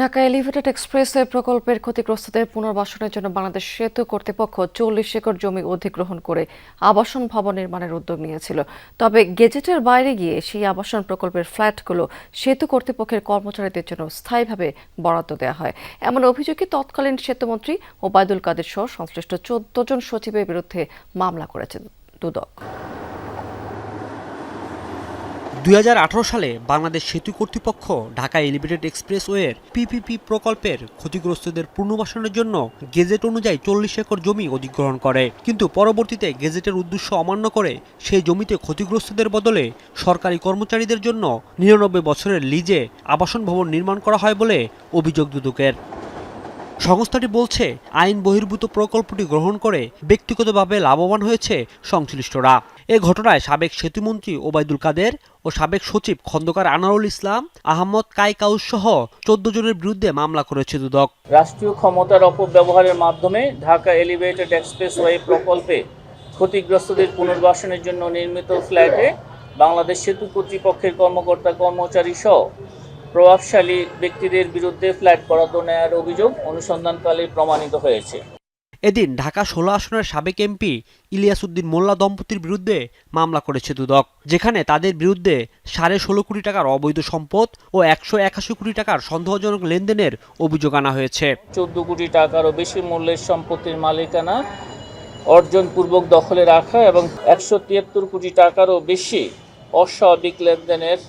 Dhaka elevated expressway প্রকল্পের ক্ষতিগ্রস্তদের পুনর্বাসনের জন্য বাংলাদেশ সেতু কর্তৃপক্ষ চল্লিশ একর জমি অধিগ্রহণ করে আবাসন ভবন নির্মাণের উদ্যোগ নিয়েছিল। তবে গেজেটের বাইরে গিয়ে সেই আবাসন প্রকল্পের ফ্ল্যাটগুলো সেতু কর্তৃপক্ষের কর্মচারীদের জন্য স্থায়ীভাবে বরাদ্দ দেওয়া হয়। এমন অভিযোগে তৎকালীন সেতুমন্ত্রী ওবায়দুল কাদের সহ সংশ্লিষ্ট চোদ্দ জন সচিবের বিরুদ্ধে মামলা করেছেন দুদক। দুই হাজার আঠেরো সালে বাংলাদেশ সেতু কর্তৃপক্ষ ঢাকা এলিভেটেড এক্সপ্রেসওয়ের পিপিপি প্রকল্পের ক্ষতিগ্রস্তদের পুনর্বাসনের জন্য গেজেট অনুযায়ী চল্লিশ একর জমি অধিগ্রহণ করে। কিন্তু পরবর্তীতে গেজেটের উদ্দেশ্য অমান্য করে সেই জমিতে ক্ষতিগ্রস্তদের বদলে সরকারি কর্মচারীদের জন্য নিরানব্বই বছরের লিজে আবাসন ভবন নির্মাণ করা হয় বলে অভিযোগ দুদকের। সংস্থাটি বলছে, আইন বহির্ভূত প্রকল্পটি গ্রহণ করে ব্যক্তিগতভাবে লাভবান হয়েছে সংশ্লিষ্টরা। এ ঘটনায় সাবেক সেতুমন্ত্রী ওবায়দুল কাদের ও সাবেক সচিব খন্দকার আনারুল ইসলাম, আহমদ কাইকাউস সহ চোদ্দ জনের বিরুদ্ধে মামলা করেছে দুদক। রাষ্ট্রীয় ক্ষমতার অপব্যবহারের মাধ্যমে ঢাকা এলিভেটেড এক্সপ্রেস এক্সপ্রেসওয়ে প্রকল্পে ক্ষতিগ্রস্তদের পুনর্বাসনের জন্য নির্মিত ফ্ল্যাটে বাংলাদেশ সেতু কর্তৃপক্ষের কর্মকর্তা কর্মচারী সহ প্রভাবশালী ব্যক্তিদের বিরুদ্ধে ফ্ল্যাট বরাদ্দ নেওয়ার অভিযোগ অনুসন্ধানকালে প্রমাণিত হয়েছে। এদিন ঢাকা ষোলো আসনের সাবেক এমপি ইলিয়াসউদ্দিন মোল্লা দম্পতির বিরুদ্ধে মামলা করেছে দুদক, যেখানে তাদের বিরুদ্ধে সাড়ে ষোলো কোটি টাকার অবৈধ সম্পদ ও একশো একাশি কোটি টাকার সন্দেহজনক লেনদেনের অভিযোগ আনা হয়েছে। চোদ্দ কোটি টাকারও বেশি মূল্যের সম্পত্তির মালিকানা অর্জনপূর্বক দখলে রাখা এবং একশো তিয়াত্তর কোটি টাকারও বেশি অস্বাভাবিক লেনদেনের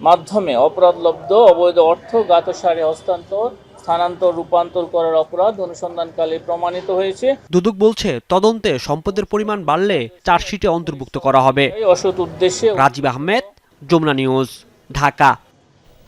মাধ্যমে অপরাধলব্ধ অবৈধ অর্থ গাতসারে হস্তান্তর স্থানান্তর রূপান্তর করার অপরাধ অনুসন্ধানকালে প্রমাণিত হয়েছে। দুদক বলছে তদন্তে সম্পদের পরিমাণ বাড়লে চার্জশিটে অন্তর্ভুক্ত করা হবে। অসৎ উদ্দেশ্যে রাজীব আহমেদ যমুনা নিউজ ঢাকা।